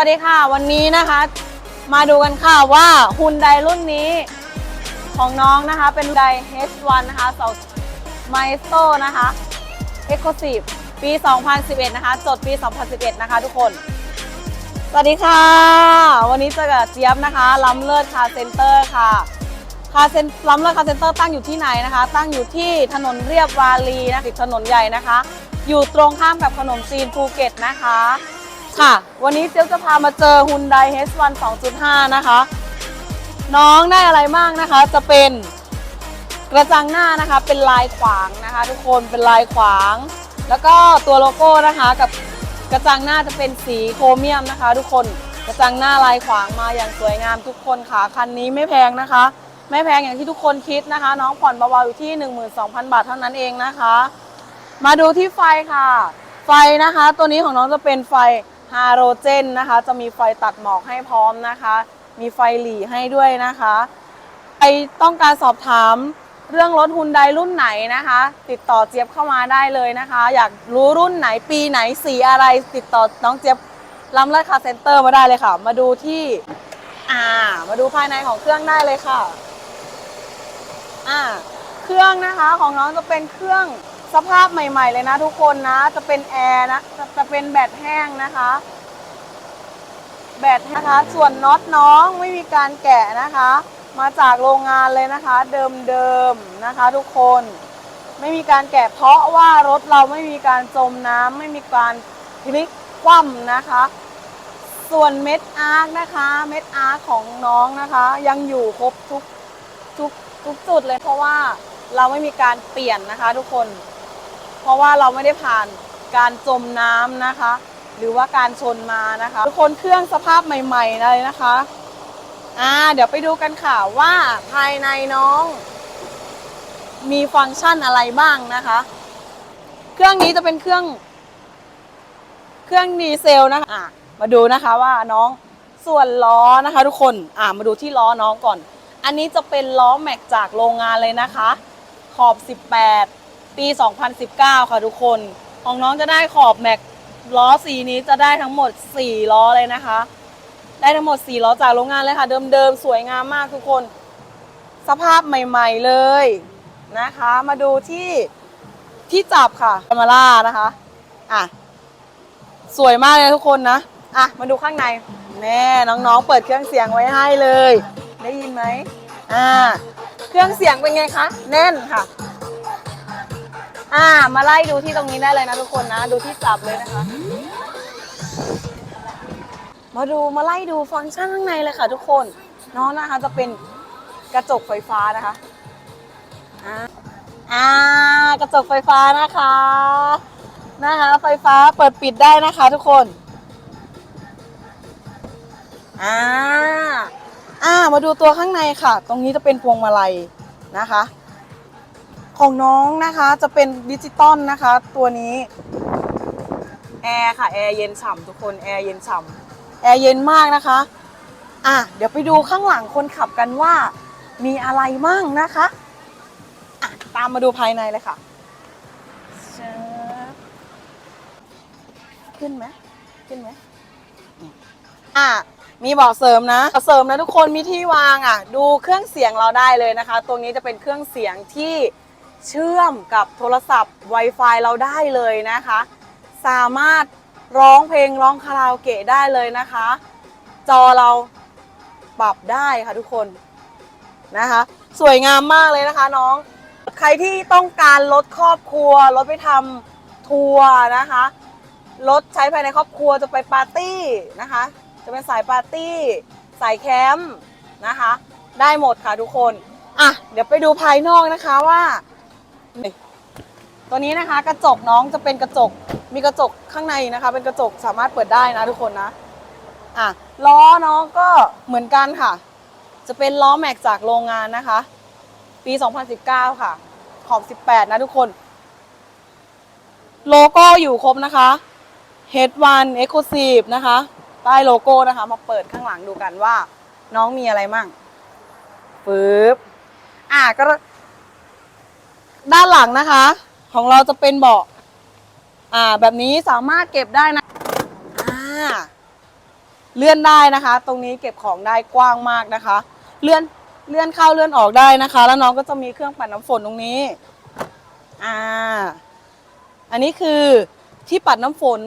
สวัสดีค่ะ วันนี้นะคะมาดูกันค่ะว่าฮุนไดรุ่นนี้ของน้องนะคะเป็นได H1 นะคะสองไมโ o นะคะ Exclusive ปี 2011 นะคะ จดปี 2011 นะคะทุกคน สวัสดีค่ะ วันนี้เจอกับเจี๊ยบนะคะล้ำเลิศคาเซ็นเตอร์ค่ะคาเซ็นล้ำเลิศคาเซ็นเตอร์ตั้งอยู่ที่ไหนนะคะ ตั้งอยู่ที่ถนนเรียบวารีนะติดถนนใหญ่นะคะ อยู่ตรงข้ามกับขนมจีนภูเก็ตนะคะ ค่ะ วันนี้เจี๊ยบจะพามาเจอ Hyundai H1 2.5 นะคะ น้องได้อะไรบ้างนะคะ จะเป็นกระจังหน้านะคะ เป็นลายขวางนะคะ ทุกคนเป็นลายขวาง แล้วก็ตัวโลโก้นะคะกับกระจังหน้าจะเป็นสีโครเมียมนะคะ ทุกคนกระจังหน้าลายขวางมาอย่างสวยงามทุกคนค่ะคันนี้ไม่แพงนะคะ ไม่แพงอย่างที่ทุกคนคิดนะคะ น้องผ่อนเบาๆอยู่ที่ 12,000 บาทเท่านั้นเองนะคะ มาดูที่ไฟค่ะ ไฟนะคะ ตัวนี้ของน้องจะเป็นไฟ ฮาโรเจนนะคะ จะมีไฟตัดหมอกให้พร้อมนะคะ มีไฟหลีให้ด้วยนะคะใครต้องการสอบถามเรื่องรถฮุนไดรุ่นไหนนะคะ ติดต่อเจี๊ยบเข้ามาได้เลยนะคะ อยากรู้รุ่นไหนปีไหนสีอะไร ติดต่อน้องเจี๊ยบลำเลิศคาเซ็นเตอร์มาได้เลยค่ะ มาดูที่อ่ามาดูภายในของเครื่องได้เลยค่ะอ่าเครื่องนะคะของน้องจะเป็นเครื่อง สภาพใหม่ ๆ เลยนะทุกคนนะ จะเป็นแอร์นะจะจะเป็นแบตแห้งนะคะ แบตนะคะ ส่วนน็อตน้องไม่มีการแกะนะคะ มาจากโรงงานเลยนะคะ เดิมๆนะคะ ทุกคนไม่มีการแกะเพราะว่ารถเราไม่มีการจมน้ำไม่มีการพลิกคว่ำนะคะ ส่วนเม็ดอาร์คนะคะ เม็ดอาร์คของน้องนะคะ ยังอยู่ครบทุกทุกทุกจุดเลยเพราะว่าเราไม่มีการเปลี่ยนนะคะทุกคน ราะว่าเราไม่ได้ผ่านการจมน้ำนะคะ หรือว่าการชนมานะคะทุกคนเครื่องสภาพใหม่ๆเลยนะคะอ่าเดี๋ยวไปดูกันค่ะว่าภายในน้อง มีฟังก์ชันอะไรบ้างนะคะ เครื่องนี้จะเป็นเครื่อง เครื่องดีเซลนะคะะมาดูนะคะว่าน้องส่วนล้อนะคะ ทุกคนอ่ามาดูที่ล้อน้องก่อน อันนี้จะเป็นล้อแม็กจากโรงงานเลยนะคะ ขอบ 18 ปี 2019 ค่ะทุกคน ของน้องจะได้ขอบแม็กล้อสีนี้จะได้ทั้งหมด 4 ล้อเลยนะคะ ได้ทั้งหมด 4 ล้อจากโรงงานเลยค่ะ เดิมๆ สวยงามมากทุกคน สภาพใหม่ๆเลยนะคะ มาดูที่ที่จับค่ะคามาร่านะคะ อะ สวยมากเลยทุกคนนะ อะ มาดูข้างใน แน่น้องๆ เปิดเครื่องเสียงไว้ให้เลย ได้ยินไหมอ่า เครื่องเสียงเป็นไงคะ แน่นค่ะ อ่า มาไล่ดูที่ตรงนี้ได้เลยนะทุกคนนะ ดูที่จับเลยนะคะ มาดูมาไล่ดูฟังก์ชันข้างในเลยค่ะ ทุกคนน้องนะคะจะเป็นกระจกไฟฟ้านะคะอ่าอ่ากระจกไฟฟ้านะคะ นะคะ ไฟฟ้าเปิดปิดได้นะคะ ทุกคนอ่าอ่ามาดูตัวข้างในค่ะ ตรงนี้จะเป็นพวงมาลัยนะคะ ของน้องนะคะจะเป็นดิจิตอลนะคะ ตัวนี้แอร์ค่ะ แอร์เย็นฉ่ำทุกคนแอร์เย็นฉ่ำแอร์เย็นมากนะคะ อะ เดี๋ยวไปดูข้างหลังคนขับกันว่า มีอะไรมั่งนะคะอะตามมาดูภายในเลยค่ะเชิญขึ้นไหมขึ้นไหมอืมอะมีเบาะเสริมนะเบาะเสริมนะทุกคนมีที่วางอะ ดูเครื่องเสียงเราได้เลยนะคะ ตรงนี้จะเป็นเครื่องเสียงที่ เชื่อมกับโทรศัพท์ Wi-Fi เราได้เลยนะคะ สามารถร้องเพลงร้องคาราโอเกะได้เลยนะคะ จอเราปรับได้ค่ะทุกคนนะคะ สวยงามมากเลยนะคะน้อง ใครที่ต้องการรถครอบครัวรถไปทำทัวร์นะคะรถใช้ภายในครอบครัวจะไปปาร์ตี้นะคะ จะเป็นสายปาร์ตี้ สายแคมป์นะคะ ได้หมดค่ะทุกคน อะ เดี๋ยวไปดูภายนอกนะคะว่า ตัวนี้นะคะกระจกน้องจะเป็นกระจกมีกระจกข้างในนะคะ เป็นกระจกสามารถเปิดได้นะทุกคนนะอะล้อน้องก็เหมือนกันค่ะ จะเป็นล้อแม็กจากโรงงานนะคะ ปี 2019 ค่ะ ขอบ 18 นะทุกคน โลโก้อยู่ครบนะคะ Head1 Exclusive นะคะใต้โลโก้นะคะ มาเปิดข้างหลังดูกันว่า น้องมีอะไรมั่งปึ๊บอะก็ ด้านหลังนะคะ ของเราจะเป็นเบาะอ่า แบบนี้สามารถเก็บได้นะอ่าเลื่อนได้นะคะ ตรงนี้เก็บของได้กว้างมากนะคะ เลื่อนเลื่อนเข้าเลื่อนออกได้นะคะ แล้วน้องก็จะมีเครื่องปั่นน้ำฝนตรงนี้อ่าอันนี้คือที่ปัดน้ำฝน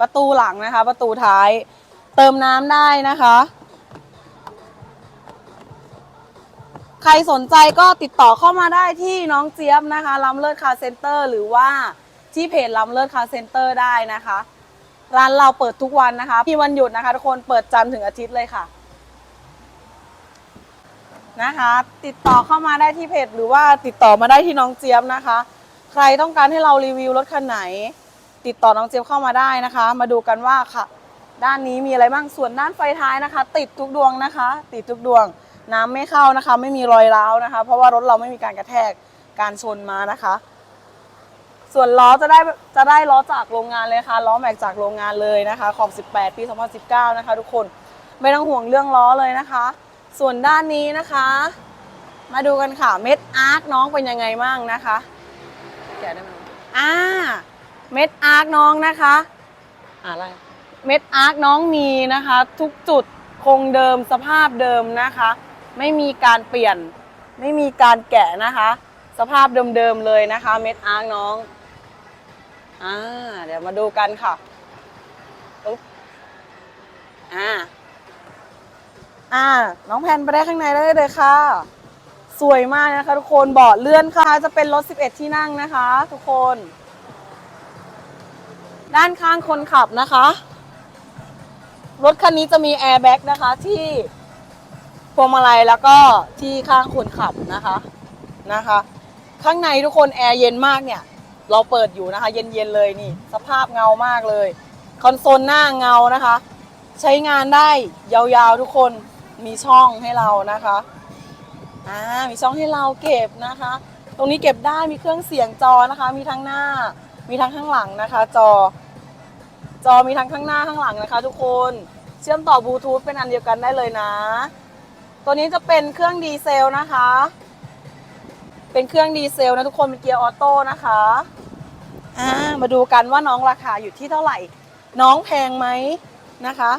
ประตูหลังนะคะ ประตูท้าย เติมน้ำได้นะคะ ใครสนใจก็ติดต่อเข้ามาได้ที่น้องเจี๊ยบนะคะลำเลิศคาเซ็นเตอร์หรือว่าที่เพจลำเลิศคาเซ็นเตอร์ได้นะคะ ร้านเราเปิดทุกวันนะคะมีวันหยุดนะคะทุกคนเปิดจันทร์ถึงอาทิตย์เลยค่ะนะคะ ติดต่อเข้ามาได้ที่เพจหรือว่าติดต่อมาได้ที่น้องเจี๊ยบนะคะ ใครต้องการให้เรารีวิวรถคันไหน ติดต่อน้องเจี๊ยบเข้ามาได้นะคะ มาดูกันว่าค่ะ ด้านนี้มีอะไรบ้างส่วนด้านไฟท้ายนะคะ ติดทุกดวงนะคะ ติดทุกดวง น้ำไม่เข้านะคะ ไม่มีรอยร้าวนะคะ เพราะว่ารถเราไม่มีการกระแทกการชนมานะคะ ส่วนล้อจะได้จะได้ล้อจากโรงงานเลยค่ะล้อแม็กจากโรงงานเลยนะคะขอบ 18 ปี 2019 นะคะ ทุกคนไม่ต้องห่วงเรื่องล้อเลยนะคะ ส่วนด้านนี้นะคะ มาดูกันค่ะเม็ดอาร์คน้องเป็นยังไงบ้างนะคะแกะได้ไหมอ่าเม็ดอาร์คน้องนะคะอ่าอะไรเม็ดอาร์คน้องมีนะคะ ทุกจุดคงเดิมสภาพเดิมนะคะ ไม่มีการเปลี่ยน ไม่มีการแกะนะคะ สภาพเดิมๆเลยนะคะ เม็ดอาร์น้องอ่าเดี๋ยวมาดูกันค่ะอุ๊บอ่าอ่า น้องแพนไปได้ข้างในได้เลยค่ะ สวยมากนะคะ ทุกคนเบาะเลื่อนค่ะ จะเป็นรถ 11 ที่นั่งนะคะ ทุกคน ด้านข้างคนขับนะคะ รถคันนี้จะมีแอร์แบ็กนะคะที่ พวงมาลัยแล้วก็ที่ข้างคนขับนะคะนะคะ ข้างในทุกคนแอร์เย็นมากเนี่ย เราเปิดอยู่นะคะ เย็นๆเลยนี่ สภาพเงามากเลย คอนโซลหน้าเงานะคะ ใช้งานได้ยาวๆทุกคนมีช่องให้เรานะคะอ่ามีช่องให้เราเก็บนะคะ ตรงนี้เก็บได้มีเครื่องเสียงจอนะคะ มีทั้งหน้า มีทั้งข้างหลังนะคะ จอ จอมีทั้งข้างหน้าข้างหลังนะคะ ทุกคนเชื่อมต่อบลูทูธเป็นอันเดียวกันได้เลยนะ ตัวนี้จะเป็นเครื่องดีเซลนะคะ เป็นเครื่องดีเซลนะทุกคนเป็นเกียร์ออโต้นะคะอ่ามาดูกันว่าน้องราคาอยู่ที่เท่าไหร่ น้องแพงไหมนะคะ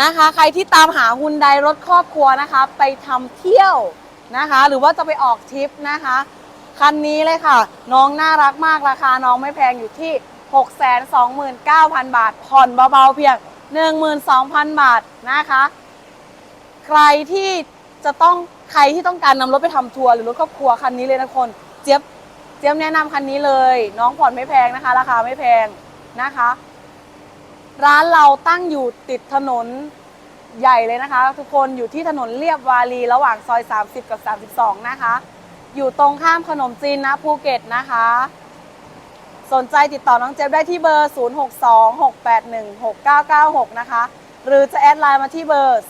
นะคะ ใครที่ตามหาฮุนไดรถครอบครัวนะคะ ไปทำเที่ยวนะคะ หรือว่าจะไปออกทริปนะคะ คันนี้เลยค่ะ น้องน่ารักมากราคาน้องไม่แพงอยู่ที่ 629,000 บาท ผ่อนเบาๆเพียง 12,000 บาทนะคะ ใครที่จะต้องใครที่ต้องการนำรถไปทำทัวร์หรือรถครอบครัวคันนี้เลยนะคน เจี๊ยบเจี๊ยบแนะนำคันนี้เลย น้องผ่อนไม่แพงนะคะ ราคาไม่แพงนะคะ ร้านเราตั้งอยู่ติดถนนใหญ่เลยนะคะ ทุกคนอยู่ที่ถนนเรียบวารีระหว่างซอย 30 กับ 32 นะคะ อยู่ตรงข้ามขนมจีนนะภูเก็ตนะคะ สนใจติดต่อน้องเจฟได้ที่เบอร์ 0626816996 นะคะ หรือจะแอดไลน์มาที่เบอร์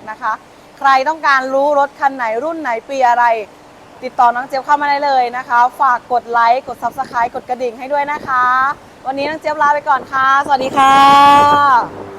0626816996 นะคะ ใครต้องการรู้รถคันไหนรุ่นไหนปีอะไร ติดต่อน้องเจี๊ยบเข้ามาได้เลยนะคะ ฝากกดไลค์ กด Subscribe กดกระดิ่งให้ด้วยนะคะ วันนี้น้องเจี๊ยบลาไปก่อนค่ะ สวัสดีค่ะ